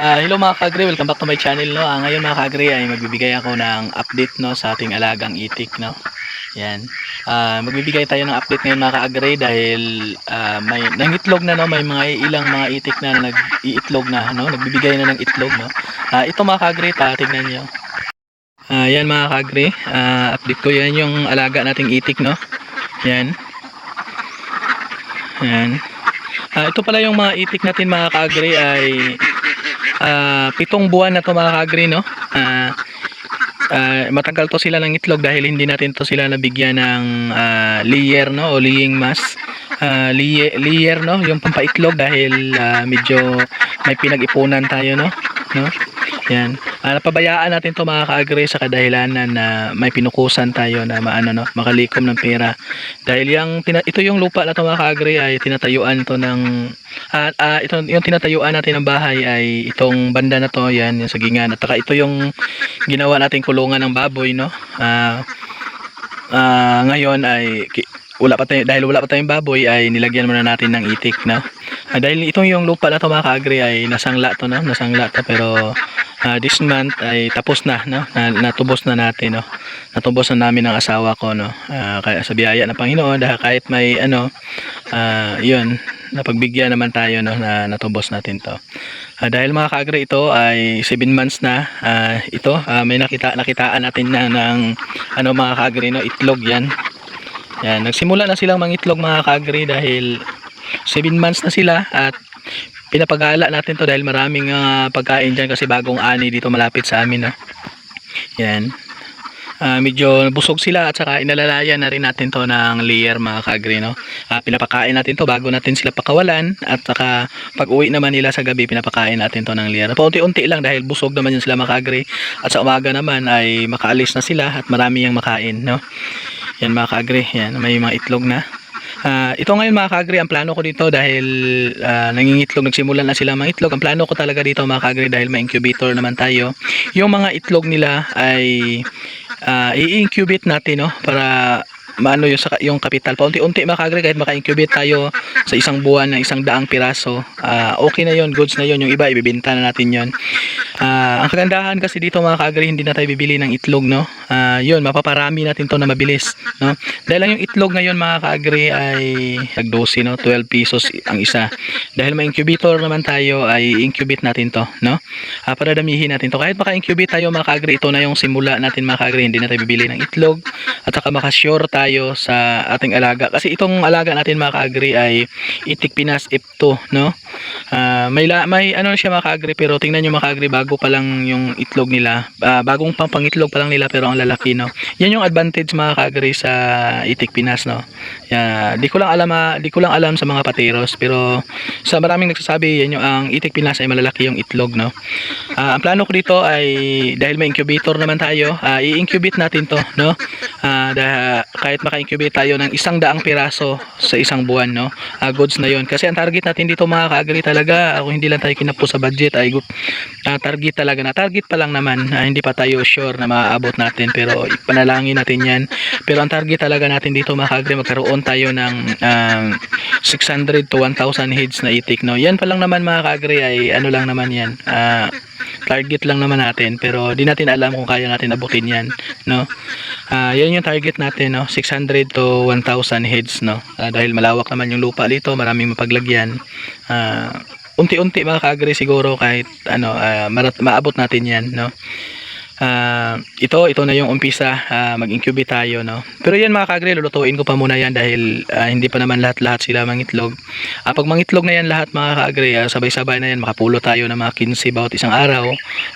Ah, hello mga kagre, welcome back to my channel no. Ah, ngayon mga kagre ay magbibigay ako ng update no sa ating alagang itik no. Yan. Ah, magbibigay tayo ng update ngayon mga kagre dahil ah, may nangitlog na no, may mga ilang mga itik na nag-iitlog na no, nagbibigay na ng itlog no. Ah, ito mga kagre, ta tingnan niyo. Ah, yan mga kagre, ah, update ko yan yung alaga nating itik no. Yan. Yan. Ah, ito pala yung mga itik natin mga kagre ay Ah, pitong buwan na to mga kagri no. Ah, ah, matagal to sila ng itlog dahil hindi natin to sila nabigyan ng ah, layer no o laying mass. Ah, layer, layer no, yung pampaitlog dahil ah, medyo may pinag-ipunan tayo no. No? Yan. Ah, napabayaan natin to mga kaagri sa kadahilanan na may pinukusan tayo na maano no, makalikom ng pera. Dahil yung ito yung lupa na to mga kaagri ay tinatayuan to ng at ah, ito yung tinatayuan natin ng bahay ay itong banda na to, yan, yung sagingan. At saka ito yung ginawa nating kulungan ng baboy no. Ah, ah, ngayon ay wala pa tayo dahil wala pa tayong baboy ay nilagyan muna natin ng itik no. Ah, dahil itong yung lupa na to mga kaagri ay nasangla to no, nasangla to pero ah, this month ay tapos na no, na, natubos na natin no. Natubos na namin ng asawa ko no. Ah, kaya sa biyaya ng Panginoon dahil kahit may ano ah, yun napagbigyan naman tayo no na natubos natin to. Ah, dahil mga kaagri ito ay 7 months na ah, ito ah, may nakita nakitaan natin na ng ano mga kaagri no itlog yan. Yan, nagsimula na silang mangitlog mga kaagri dahil 7 months na sila at pinapagala natin to dahil maraming ah, pagkain dyan kasi bagong ani dito malapit sa amin. No? Yan. Ah, medyo busog sila at saka inalalayan na rin natin to ng layer mga kaagri. No? Ah, pinapakain natin to bago natin sila pakawalan at saka pag uwi naman nila sa gabi pinapakain natin to ng layer. Paunti-unti lang dahil busog naman yun sila mga kaagri at sa umaga naman ay makaalis na sila at marami yung makain. No? Yan mga kaagri, yan, may mga itlog na. Ah, ito ngayon mga kaagri, ang plano ko dito dahil ah, nangingitlog, nagsimulan na sila mga itlog. Ang plano ko talaga dito mga kaagri dahil may incubator naman tayo. Yung mga itlog nila ay ah, i-incubate natin no para maano yung, yung kapital. Paunti-unti mga kaagri kahit maka-incubate tayo sa isang buwan ng isang daang piraso. ah, okay na yon goods na yon Yung iba ibibenta na natin yon Ah, ang kagandahan kasi dito mga kaagri, hindi na tayo bibili ng itlog, no? Ah, yun, mapaparami natin to na mabilis, no? Dahil lang yung itlog ngayon mga kaagri ay nagdosi, no? 12 pesos ang isa. Dahil may incubator naman tayo, ay incubate natin to, no? Ah, para damihin natin to. Kahit maka-incubate tayo mga kaagri, ito na yung simula natin mga kaagri, hindi na tayo bibili ng itlog at saka makasure tayo sa ating alaga. Kasi itong alaga natin mga kaagri ay itik pinas F2, no? Ah, may la, may ano siya mga kaagri pero tingnan niyo mga kaagri bago pa lang yung itlog nila. Ah, bagong pangpangitlog pa lang nila pero ang lalaki no. Yan yung advantage mga kaagri sa itik pinas no. Yeah, di ko lang alam ah, di ko lang alam sa mga pateros pero sa maraming nagsasabi yan yung ang itik pinas ay malalaki yung itlog no. Ah, ang plano ko dito ay dahil may incubator naman tayo, ah, i-incubate natin to no. Ah, dahil kahit maka-incubate tayo ng isang daang piraso sa isang buwan no. Ah, goods na yon kasi ang target natin dito mga kaagri talaga ako hindi lang tayo kinapo sa budget ay ah, target talaga na. Target pa lang naman ah, hindi pa tayo sure na maaabot natin pero ipanalangin natin yan. Pero ang target talaga natin dito mga kaagri magkaroon tayo ng um, 600 to 1,000 heads na itik no? Yan pa lang naman mga kaagri ay ano lang naman yan ah, target lang naman natin pero di natin alam kung kaya natin abutin yan no? Ah, yan yung target natin no? 600 to 1,000 heads no? Ah, dahil malawak naman yung lupa dito maraming mapaglagyan. Ah, unti-unti mga kaagri siguro kahit ano marat- maabot natin yan no Ah, ito ito na yung umpisa. Ah, mag-incubate tayo no? Pero yan mga kaagri lulutuin ko pa muna yan dahil ah, hindi pa naman lahat-lahat sila mangitlog. Ah, pag mangitlog na yan lahat mga kaagri ah, sabay-sabay na yan. Makapulo tayo ng mga 15 bawat isang araw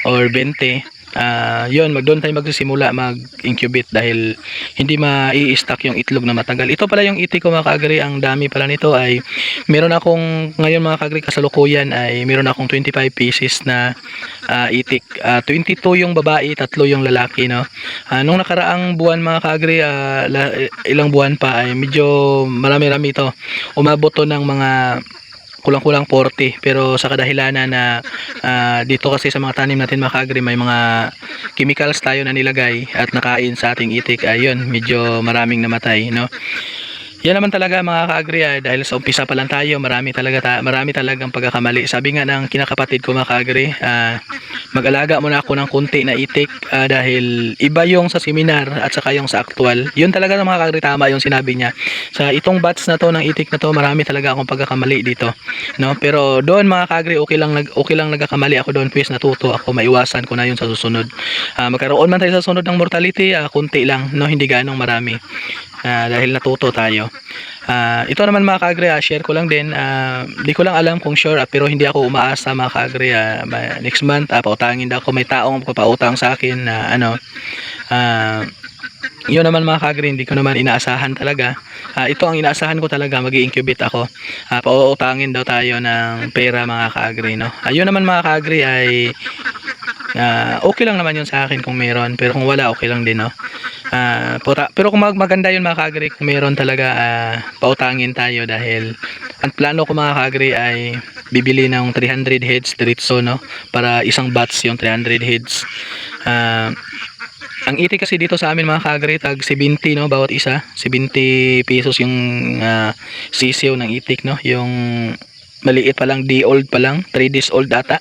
or 20 Ah, yun, mag doon tayo magsisimula mag-incubate dahil hindi mai-stack yung itlog na matagal. Ito pala yung itik ko mga kaagri, ang dami pala nito ay meron akong ngayon mga kaagri kasalukuyan ay meron akong 25 pieces na ah, itik. Ah, 22 yung babae, tatlo yung lalaki, no. Ah, nung nakaraang buwan mga kaagri, la- ilang buwan pa ay medyo marami-rami ito. Umabot to ng mga kulang-kulang 40 pero sa kadahilanan na ah, dito kasi sa mga tanim natin mga kaagri may mga chemicals tayo na nilagay at nakain sa ating itik. Ayun medyo maraming namatay no Yan naman talaga mga ka-agri ah, dahil sa umpisa pa lang tayo, marami talaga ta- marami talagang pagkakamali. Sabi nga ng kinakapatid ko mga ka-agri, ah, mag-alaga muna ako ng kunti na itik ah, dahil iba yung sa seminar at saka yung sa actual. Yun talaga mga ka-agri tama yung sinabi niya. Sa itong batch na to ng itik na to, marami talaga akong pagkakamali dito. No, pero doon mga ka-agri, okay lang nag okay lang nagkakamali ako doon, please natuto ako, maiwasan ko na yun sa susunod. Ah, magkaroon man tayo sa sunod ng mortality, ah, kunti lang, no, hindi ganong marami. Ah, dahil natuto tayo. Ah, ito naman mga kaagri, ah, share ko lang din. Ah, di ko lang alam kung sure, ah, pero hindi ako umaasa mga kaagri. Ah, ma- next month, ah, pautangin daw ako. May taong papautang sa akin na ano. Ah, yun naman mga kaagri, hindi ko naman inaasahan talaga. Ah, ito ang inaasahan ko talaga, mag incubate ako. Ah, pauutangin daw tayo ng pera mga kaagri. No? Ah, yun naman mga kaagri ay ah, okay lang naman yun sa akin kung meron. Pero kung wala, okay lang din. No? Ah, pura- pero kung mag- maganda yun mga kagri, kung meron talaga ah, pautangin tayo dahil ang plano ko mga kagri ay bibili ng 300 heads diretso no para isang batch yung 300 heads. Ah, ang iti kasi dito sa amin mga kagri tag 70 no bawat isa, 70 pesos yung ah, sisiw ng itik no, yung maliit pa lang, day old pa lang, 3 days old ata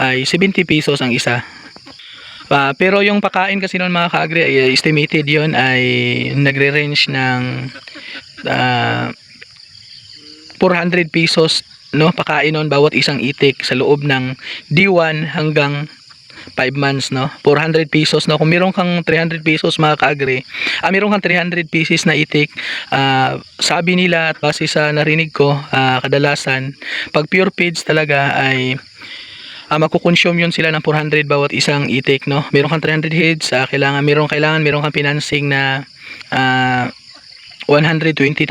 ay 70 pesos ang isa. Ah, pero yung pakain kasi noon mga ka-agri, ay estimated yon ay nagre-range ng ah, 400 pesos no pakain noon bawat isang itik sa loob ng D1 hanggang 5 months no? 400 pesos no? Kung meron kang 300 pesos mga ka-agri ah meron kang 300 pieces na itik ah, sabi nila at base sa narinig ko ah, kadalasan pag pure feeds talaga ay ah magko-consume yun sila ng 400 bawat isang itik no? Meron kang 300 heads ah, kailangan meron kailangan meron kang financing na ah, 120,000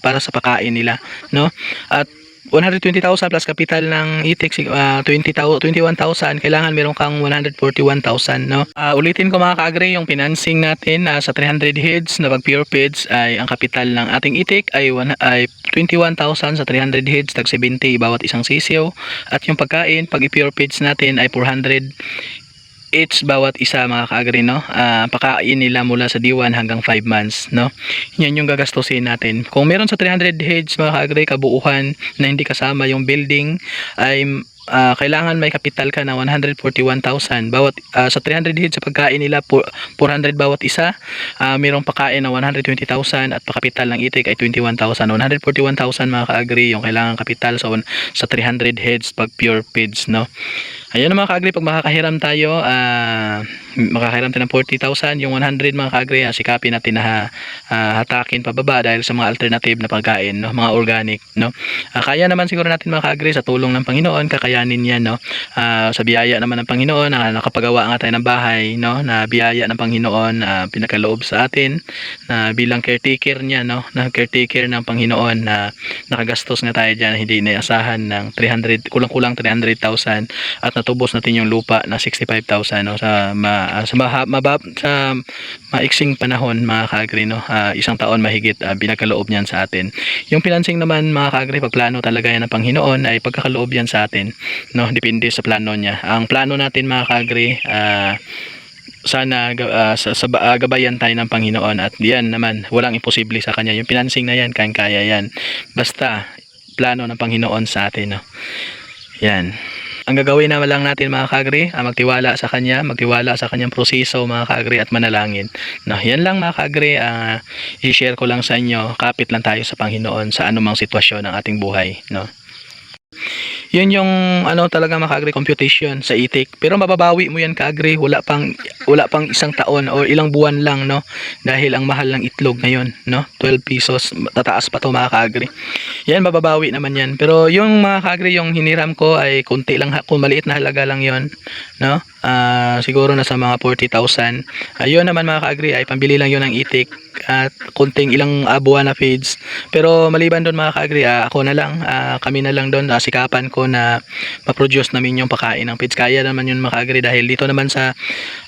para sa pakain nila no? At 120,000 plus kapital ng ah, 20,000 21,000 kailangan meron kang 141,000 no? Ah, ulitin ko mga kaagri yung financing natin ah, sa 300 heads na pag pure feeds ay ang kapital ng ating itik ay, one, ay 21,000 sa 300 heads tag 70 bawat isang sisiyo at yung pagkain pag i-pure feeds natin ay 400 each bawat isa mga kaagri no? Ah, pakain nila mula sa D1 hanggang 5 months no? Yan yung gagastusin natin. Kung meron sa 300 heads mga kaagri kabuuhan na hindi kasama yung building ay ah, kailangan may kapital ka na 141,000 bawat ah, sa 300 heads sa pagkain nila po- 400 bawat isa. Ah, mayroong pakain na 120,000 at pakapital ng itik ay 21,000 141,000 mga kaagri yung kailangan kapital sa sa 300 heads pag pure feeds no Ayun mga kaagri, pag makakahiram tayo, ah makakahiram tayo ng 40,000, yung 100 mga kaagri, ah, sikapin natin na ha- ah, hatakin pababa dahil sa mga alternative na pagkain, no? mga organic. No? Ah, kaya naman siguro natin mga kaagri, sa tulong ng Panginoon, kakayanin yan. No? Ah, sa biyaya naman ng Panginoon, na nakapagawa nga tayo ng bahay, no? na biyaya ng Panginoon, na pinakaloob sa atin, na bilang caretaker niya, no? na caretaker ng Panginoon, na nakagastos nga tayo dyan, hindi inaasahan ng 300, kulang-kulang 300,000 at natubos natin yung lupa na 65,000 no? Sa ma, ah, sa maha, mabab, sa maiksing panahon mga kaagri no? Ah, isang taon mahigit uh, binagkaloob niyan sa atin. Yung financing naman mga kaagri pag plano talaga yan ng Panginoon ay pagkakaloob yan sa atin no? Depende sa plano niya. Ang plano natin mga kaagri ah, sana ah, sa, sa ah, gabayan tayo ng Panginoon at yan naman walang imposible sa kanya. Yung financing na yan kayang kaya yan. Basta plano ng Panginoon sa atin no? Yan ang gagawin na lang natin mga kagri, ah, magtiwala sa kanya, magtiwala sa kanyang proseso mga kagri at manalangin. No, yan lang mga kagri, ah, i-share ko lang sa inyo, kapit lang tayo sa Panginoon sa anumang sitwasyon ng ating buhay. No? Yun yung ano talaga makagri computation sa itik. Pero mababawi mo yan kaagri, wala pang wala pang isang taon o ilang buwan lang no dahil ang mahal ng itlog ngayon no 12 pesos tataas pa to mga kaagri. Yan mababawi naman yan. Pero yung mga kaagri yung hiniram ko ay kunti lang kung maliit na halaga lang yon no. Ah, siguro nasa mga 40,000. Ayun naman mga kaagri ay pambili lang yon ng itik at kunting ilang uh, buwan na feeds. Pero maliban doon mga kaagri, ah, ako na lang, ah, kami na lang doon, ah, sikapan ko na ma-produce namin yung pakain ng feeds. Kaya naman yun mga dahil dito naman sa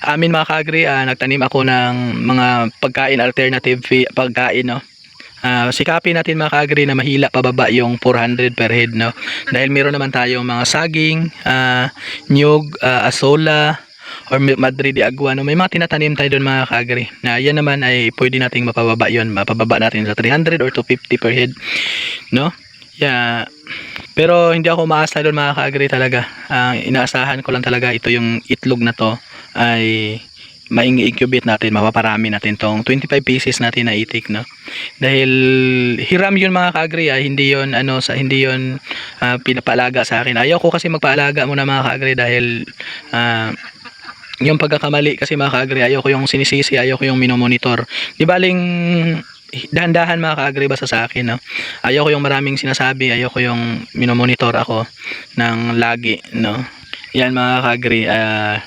amin mga kaagri, ah, nagtanim ako ng mga pagkain alternative pagkain no. Ah, sikapin natin mga kaagri na mahila pababa yung 400 per head no? Dahil meron naman tayong mga saging, ah, nyug, ah, asola, or Madrid de Agua no? May mga tinatanim tayo doon mga kaagri na yan naman ay pwede nating mapababa yon mapababa natin sa 300 or 250 per head no? Yeah pero hindi ako maasa doon mga kaagri talaga ang inaasahan ko lang talaga ito yung itlog na to ay maing-incubate natin, mapaparami natin tong 25 pieces natin na itik, no? Dahil hiram yun mga kaagri, ah, hindi yun, ano, sa, hindi yun ah, pinapaalaga sa akin. Ayaw ko kasi magpaalaga muna mga kaagri dahil ah, yung pagkakamali kasi mga kaagri, ayaw ko yung sinisisi, ayaw ko yung minomonitor. Di baling dahan-dahan mga kaagri basta sa akin, no? Ayaw ko yung maraming sinasabi, ayaw ko yung minomonitor ako ng lagi, no? Yan mga kaagri, ah,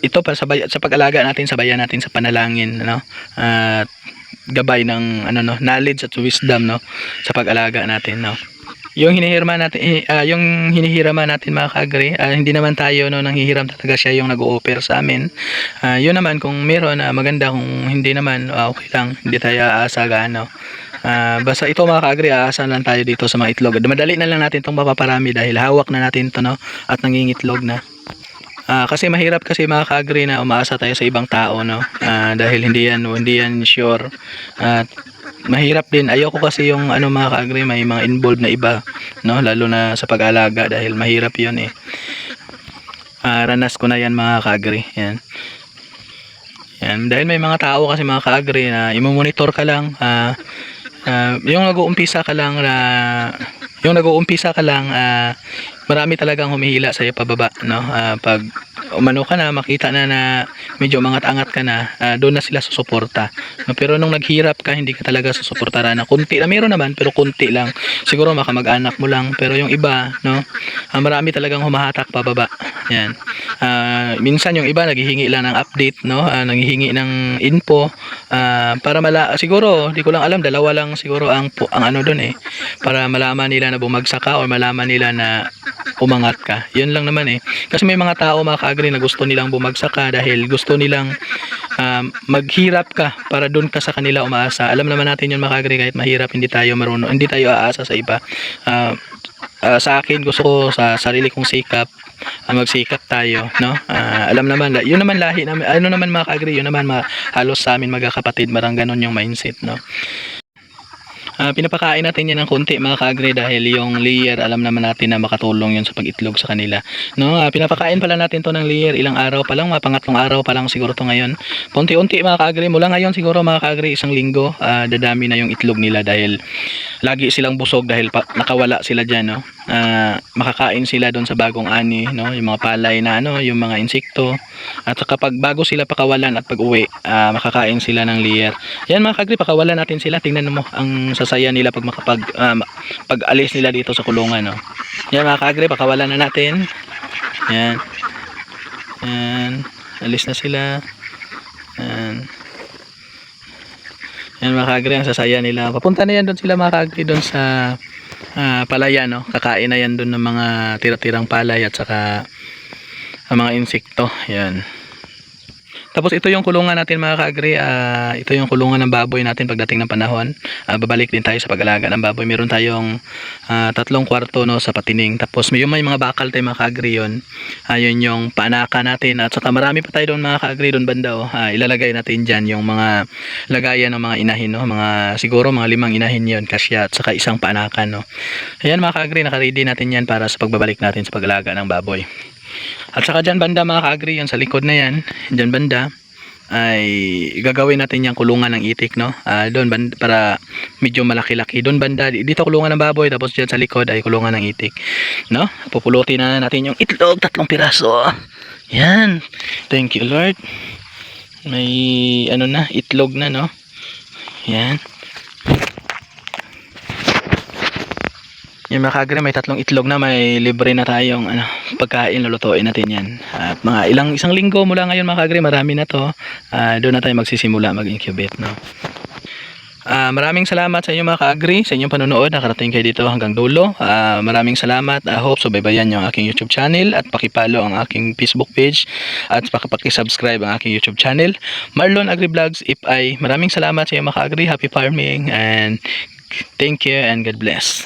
ito pa sa, sa pag-alaga natin sabayan natin sa panalangin no at gabay ng ano no knowledge at wisdom no sa pag-alaga natin no yung hinihirma natin ah, yung hinihirama natin mga kaagri ah, hindi naman tayo no nang hihiram talaga siya yung nag-o-offer sa amin. Ah, yun naman kung meron ah, maganda kung hindi naman ah, okay lang hindi tayo aasa gaano Ah, basta ito mga kaagri aasahan lang tayo dito sa mga itlog. Madali na lang natin itong mapaparami dahil hawak na natin to no at nangingitlog na. Ah, kasi mahirap kasi mga ka-agree na umaasa tayo sa ibang tao no. Ah, dahil hindi yan hindi yan sure. At mahirap din. Ayoko kasi yung ano mga ka-agree may mga involved na iba no? Lalo na sa pag-alaga dahil mahirap yun eh. Ah, ranas ko na yan mga ka-agree. Yan. Yan. Dahil may mga tao kasi mga ka-agree na imomonitor ka lang ah, ah, yung nag-uumpisa ka lang na yung nag-uumpisa ka lang ah, marami talagang humihila sa iyo pababa no? Ah, pag umano ka na makita na na medyo mangat-angat ka na ah, doon na sila susuporta. Pero nung naghirap ka hindi ka talaga susuportaran na kunti na meron naman pero kunti lang. Siguro makamag-anak mo lang. Pero yung iba no ah, marami talagang humahatak pababa. Yan. Ah, minsan yung iba naghihingi lang ng update no Ah, naghihingi ng info ah, para mala siguro di ko lang alam dalawa lang siguro ang ang ano doon eh para malaman nila na bumagsak ka or malaman nila na umangat ka. Yun lang naman eh. Kasi may mga tao mga ka-agree na gusto nilang bumagsak ka dahil gusto nilang um, maghirap ka para doon ka sa kanila umaasa. Alam naman natin yun mga ka-agree kahit mahirap hindi tayo marunong, hindi tayo aasa sa iba. Ah, ah, sa akin gusto ko sa sarili kong sikap ah, magsikap tayo no Ah, alam naman yun naman lahi namin ano naman mga ka-agree yun naman ma, halos sa amin magkakapatid marang ganon yung mindset no Ah, pinapakain natin yan ng konti mga ka-agree dahil yung layer alam naman natin na makatulong yun sa pag-itlog sa kanila. No, Ah, pinapakain pala natin to ng layer ilang araw pa lang, mga pangatlong araw pa lang siguro to ngayon. Punti-unti mga ka-agree, mula ngayon siguro mga ka-agree isang linggo, ah, dadami na yung itlog nila dahil lagi silang busog dahil nakawala sila diyan no. Ah, makakain sila doon sa bagong ani no, yung mga palay na ano, yung mga insekto. At saka pag bago sila pakawalan at pag-uwi, ah, makakain sila ng layer. Yan mga ka-agree, pakawalan natin sila. Tingnan mo ang sasaya nila pag makapag ah, ma- pag alis nila dito sa kulungan no. Yan mga ka-agree, pakawalan na natin. Yan. Yan. Alis na sila. Yan. Yan mga ka-agree, ang sasaya nila. Papunta na yan doon sila mga ka-agree doon sa ah, palaya no. Kakain na yan doon ng mga tira-tirang palay at saka ang mga insekto. Yan. Tapos ito yung kulungan natin mga ka-agree. ah, ito yung kulungan ng baboy natin pagdating ng panahon. Ah, babalik din tayo sa pag-alaga ng baboy. Meron tayong ah, tatlong kwarto no, sa patining. Tapos may, may mga bakal tayo mga ka-agree yun. Ah, yun yung panaka natin. At saka marami pa tayo doon mga ka-agree doon banda. Oh. Ah, ilalagay natin dyan yung mga lagayan ng mga inahin. No? Mga, siguro mga limang inahin yun. Kasya at saka isang panaka. No? Ayan mga ka-agree. Nakaready natin yan para sa pagbabalik natin sa pag-alaga ng baboy. At saka dyan banda mga ka-agree, yan sa likod na yan, dyan banda, ay gagawin natin yung kulungan ng itik, no? Ah, doon para medyo malaki-laki. Doon banda, dito kulungan ng baboy, tapos dyan sa likod ay kulungan ng itik, no? Pupulutin na natin yung itlog, tatlong piraso. Yan. Thank you, Lord. May, ano na, itlog na, no? Yan. Yung mga kagre, may tatlong itlog na may libre na tayong ano, pagkain, lulutuin natin yan. At mga ilang isang linggo mula ngayon mga kagre, marami na to. Ah, doon na tayo magsisimula mag-incubate. No? Ah, maraming salamat sa inyo mga ka-agree, sa inyong panonood. Nakarating kayo dito hanggang dulo. Ah, maraming salamat. I hope subaybayan nyo ang aking YouTube channel at pakipalo ang aking Facebook page at pakipakisubscribe ang aking YouTube channel. Marlon Agri Vlogs, if I, maraming salamat sa inyo mga ka-agree. Happy farming and thank you and God bless.